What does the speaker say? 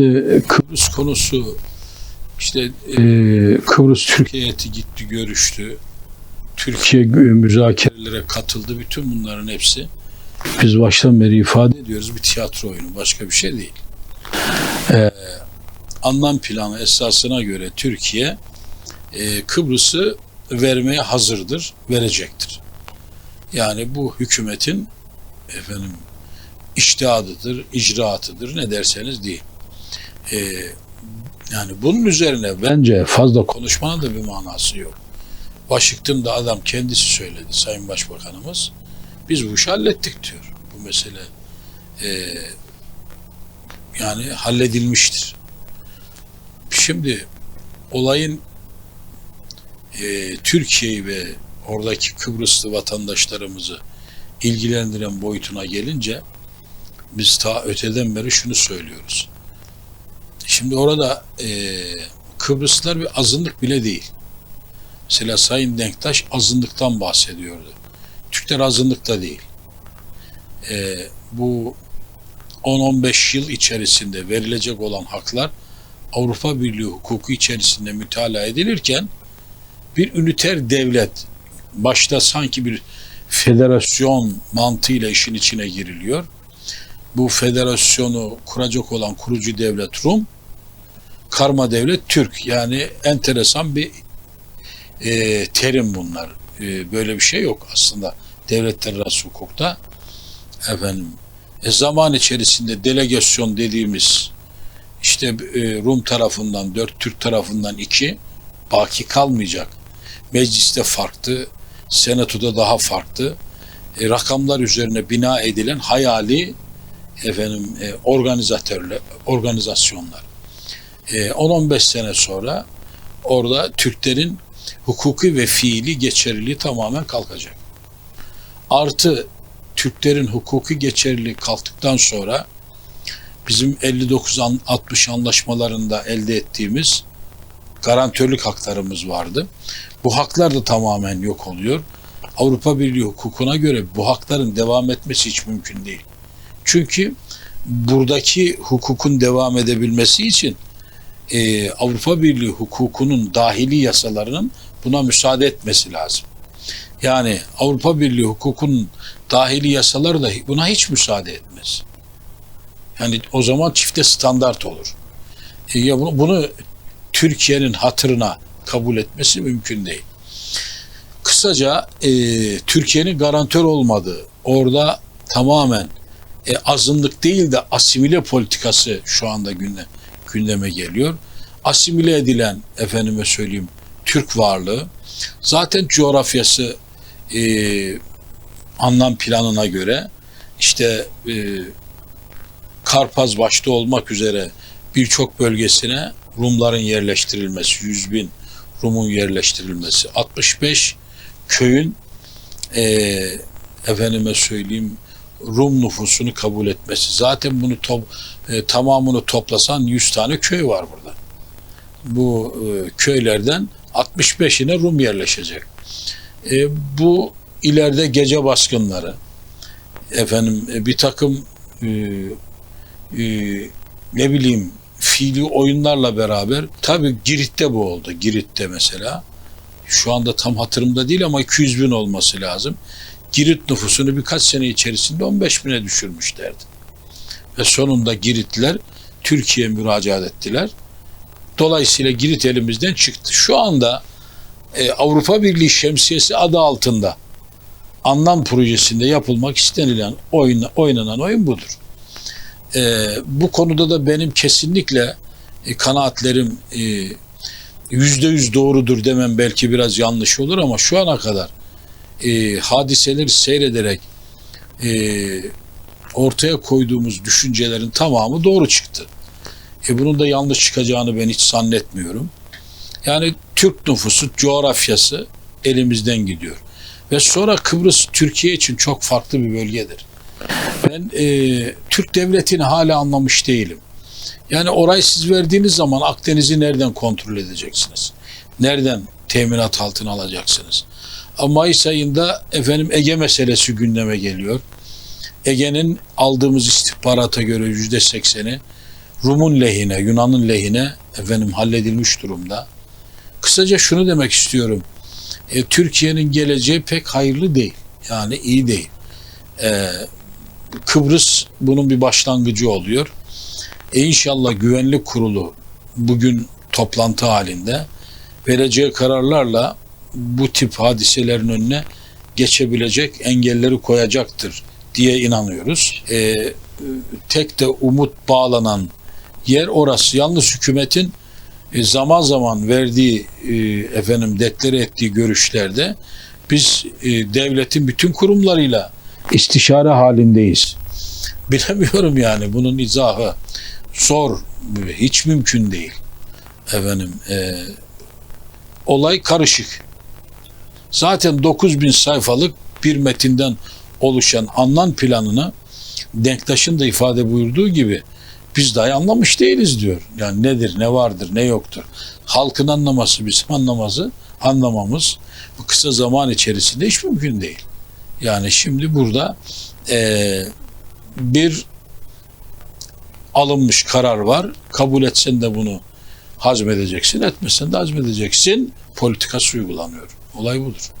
Şimdi Kıbrıs konusu işte e, Kıbrıs heyeti gitti görüştü. Türkiye müzakerelere katıldı. Bütün bunların hepsi biz baştan beri ifade ediyoruz bir tiyatro oyunu. Başka bir şey değil. E, anlam planı esasına göre Türkiye e, Kıbrıs'ı vermeye hazırdır, verecektir. Yani bu hükümetin efendim iştihadıdır, icraatıdır ne derseniz deyin. Ee, yani bunun üzerine bence fazla konuşmanın da bir manası yok. Washington'da adam kendisi söyledi Sayın Başbakanımız. Biz bu işi hallettik diyor. Bu mesele e, yani halledilmiştir. Şimdi olayın e, Türkiye'yi ve oradaki Kıbrıslı vatandaşlarımızı ilgilendiren boyutuna gelince biz ta öteden beri şunu söylüyoruz. Şimdi orada e, Kıbrıslılar bir azınlık bile değil. Mesela Sayın Denktaş azınlıktan bahsediyordu. Türkler azınlıkta değil. E, bu 10-15 yıl içerisinde verilecek olan haklar Avrupa Birliği hukuku içerisinde mütalaa edilirken bir üniter devlet başta sanki bir federasyon mantığıyla işin içine giriliyor. Bu federasyonu kuracak olan kurucu devlet Rum, karma devlet Türk. Yani enteresan bir e, terim bunlar. E, böyle bir şey yok aslında devletler arası hukukta. Efendim, e, zaman içerisinde delegasyon dediğimiz işte e, Rum tarafından dört, Türk tarafından iki baki kalmayacak. Mecliste farklı, senatoda daha farklı. E, rakamlar üzerine bina edilen hayali efendim e, organizatörler, organizasyonlar. E, 10-15 sene sonra orada Türklerin hukuki ve fiili geçerliliği tamamen kalkacak. Artı Türklerin hukuki geçerliliği kalktıktan sonra bizim 59-60 anlaşmalarında elde ettiğimiz garantörlük haklarımız vardı. Bu haklar da tamamen yok oluyor. Avrupa Birliği hukukuna göre bu hakların devam etmesi hiç mümkün değil. Çünkü buradaki hukukun devam edebilmesi için e, Avrupa Birliği hukukunun dahili yasalarının buna müsaade etmesi lazım. Yani Avrupa Birliği hukukunun dahili yasaları da buna hiç müsaade etmez. Yani o zaman çifte standart olur. E, ya bunu, bunu Türkiye'nin hatırına kabul etmesi mümkün değil. Kısaca e, Türkiye'nin garantör olmadığı, orada tamamen e, azınlık değil de asimile politikası şu anda gündeme, gündeme geliyor. Asimile edilen efendime söyleyeyim Türk varlığı zaten coğrafyası e, anlam planına göre işte e, Karpaz başta olmak üzere birçok bölgesine Rumların yerleştirilmesi, 100 bin Rum'un yerleştirilmesi, 65 köyün e, efendime söyleyeyim Rum nüfusunu kabul etmesi. Zaten bunu top, e, tamamını toplasan 100 tane köy var burada. Bu e, köylerden 65'ine Rum yerleşecek. E, bu ileride gece baskınları, efendim e, bir takım e, e, ne bileyim fiili oyunlarla beraber tabi Girit'te bu oldu. Girit'te mesela şu anda tam hatırımda değil ama 200 bin olması lazım. Girit nüfusunu birkaç sene içerisinde 15 bine düşürmüşlerdi. Ve sonunda Giritliler Türkiye'ye müracaat ettiler. Dolayısıyla Girit elimizden çıktı. Şu anda e, Avrupa Birliği şemsiyesi adı altında anlam projesinde yapılmak istenilen oyun, oynanan oyun budur. E, bu konuda da benim kesinlikle e, kanaatlerim e, yüzde yüz doğrudur demem belki biraz yanlış olur ama şu ana kadar e, hadiseleri seyrederek e, ortaya koyduğumuz düşüncelerin tamamı doğru çıktı. E, bunun da yanlış çıkacağını ben hiç zannetmiyorum. Yani Türk nüfusu, coğrafyası elimizden gidiyor. Ve sonra Kıbrıs Türkiye için çok farklı bir bölgedir. Ben e, Türk devletini hala anlamış değilim. Yani orayı siz verdiğiniz zaman Akdeniz'i nereden kontrol edeceksiniz? Nereden teminat altına alacaksınız? Mayıs ayında efendim Ege meselesi gündeme geliyor. Ege'nin aldığımız istihbarata göre yüzde sekseni Rum'un lehine, Yunan'ın lehine efendim halledilmiş durumda. Kısaca şunu demek istiyorum. E, Türkiye'nin geleceği pek hayırlı değil. Yani iyi değil. E, Kıbrıs bunun bir başlangıcı oluyor. E inşallah güvenlik kurulu bugün toplantı halinde vereceği kararlarla bu tip hadiselerin önüne geçebilecek engelleri koyacaktır diye inanıyoruz. E, tek de umut bağlanan yer orası. Yalnız hükümetin e, zaman zaman verdiği e, efendim deklare ettiği görüşlerde biz e, devletin bütün kurumlarıyla istişare halindeyiz. Bilemiyorum yani bunun izahı zor, hiç mümkün değil. Efendim e, olay karışık. Zaten 9000 sayfalık bir metinden oluşan anlam planını Denktaş'ın da ifade buyurduğu gibi biz dahi anlamış değiliz diyor. Yani nedir, ne vardır, ne yoktur. Halkın anlaması, bizim anlaması, anlamamız bu kısa zaman içerisinde hiç mümkün değil. Yani şimdi burada eee, bir alınmış karar var. Kabul etsen de bunu hazmedeceksin, etmesen de hazmedeceksin. Politikası uygulanıyor. Olay budur.